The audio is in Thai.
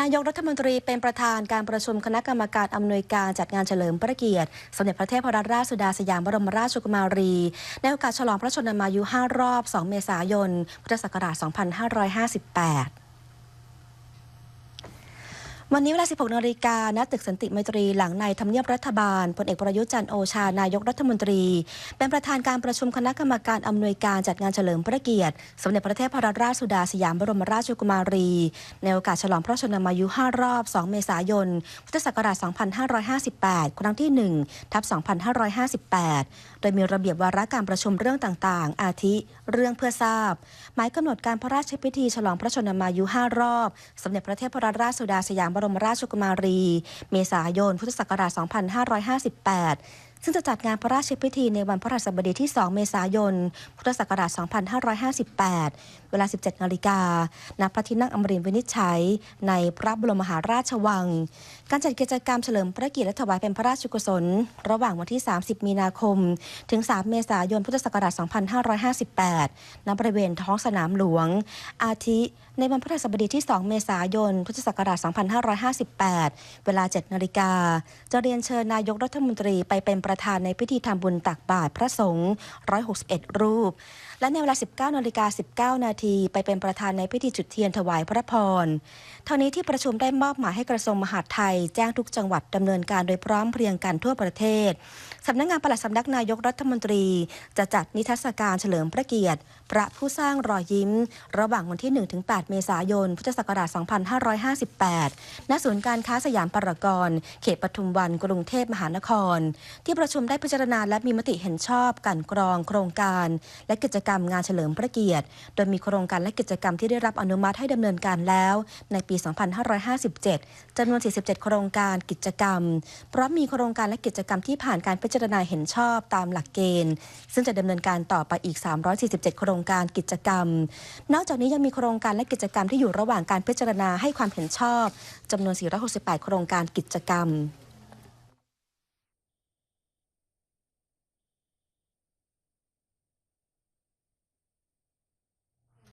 นายกรัฐมนตรีเป็นประธานการประชุมคณะกรรมการอำนวยการจัดงานเฉลิมพระเกียรติ สมเด็จพระเทพรัตนราชสุดาสยามบรมราชกุมารี ในโอกาสฉลองพระชนมายุ 5 รอบ 2 เมษายน พุทธศักราช 2558 วันนี้เวลา 16 นาฬิกาณตึกสันติไมตรีหลังในทำเนียบรัฐบาลพลเอกประยุทธ์จันโอชานายกรัฐมนตรี เป็นประธานการประชุมคณะกรรมการอำนวยการจัดงานเฉลิมพระเกียรติ สมเด็จพระเทพรัตนราชสุดาสยามบรมราชกุมารี ในโอกาสฉลองพระชนมายุ 5 รอบ 2 เมษายน พุทธศักราช 2558 ครั้งที่ 1 ทับ 2558 โดยมีระเบียบวาระการประชุมเรื่องต่างๆ อาทิ เรื่องเพื่อทราบ หมายกำหนดการพระราชพิธีฉลองพระชนมายุ 5 รอบ สมเด็จพระเทพรัตนราชสุดาสยามบรมราชกุมารี เมษายน พุทธศักราช 2558ซึ่งจะจัดงานพระราชพิธีในวันพระหัสบดีที่ 2 เมษายน พุทธศักราช 2558 เวลา 17 นาฬิกา ณ พระที่นั่งอมรินทร์วินิจฉัย ในพระบรมมหาราชวัง การจัดกิจกรรมเฉลิมพระเกียรติและถวายเป็นพระราชกุศล ระหว่างวันที่ 30 มีนาคม ถึง 3 เมษายน พุทธศักราช 2558 ณ บริเวณท้องสนามหลวง อาทิในวันพฤหัสบดีที่ 2 เมษายน พุทธศักราช 2558 เวลา 7 นาฬิกา จะเรียนเชิญนายกรัฐมนตรีไปเป็นประธานในพิธีทำบุญตักบาตรพระสงฆ์161 รูป และในเวลา 19นาฬิกา19 นาทีไปเป็นประธานในพิธีจุดเทียนถวายพระพรท่านี้ที่ประชุมได้มอบหมายให้กระทรวงมหาดไทย แจ้งทุกจังหวัดดำเนินการโดยพร้อมเพรียงกันทั่วประเทศสำนักงานปลัดสำนักนายกรัฐมนตรี จะจัดนิทรรศการเฉลิมพระเกียรติ พระผู้สร้างรอยยิ้ม ระหว่างวันที่ 1-8 เมษายน พุทธศักราช 2558 ณ ศูนย์การค้าสยามปรากรเขตปทุมวันกรุงเทพมหานคร ที่ประชุมได้พิจารณาและมีมติเห็นชอบการกรองโครงการ และกิจกรรมงานเฉลิมพระเกียรติ โดยมีโครงการและกิจกรรมที่ได้รับอนุมัติให้ดำเนินการแล้ว ในปี 2557จำนวน 47 โครงการกิจกรรม พร้อมมีโครงการและกิจกรรมที่ผ่านการพิจารณาเห็นชอบตามหลักเกณฑ์ ซึ่งจะดำเนินการต่อไปอีก 347 โครงการกิจกรรม นอกจากนี้ยังมีโครงการและกิจกรรมที่อยู่ระหว่างการพิจารณาให้ความเห็นชอบจำนวน 468 โครงการกิจกรรม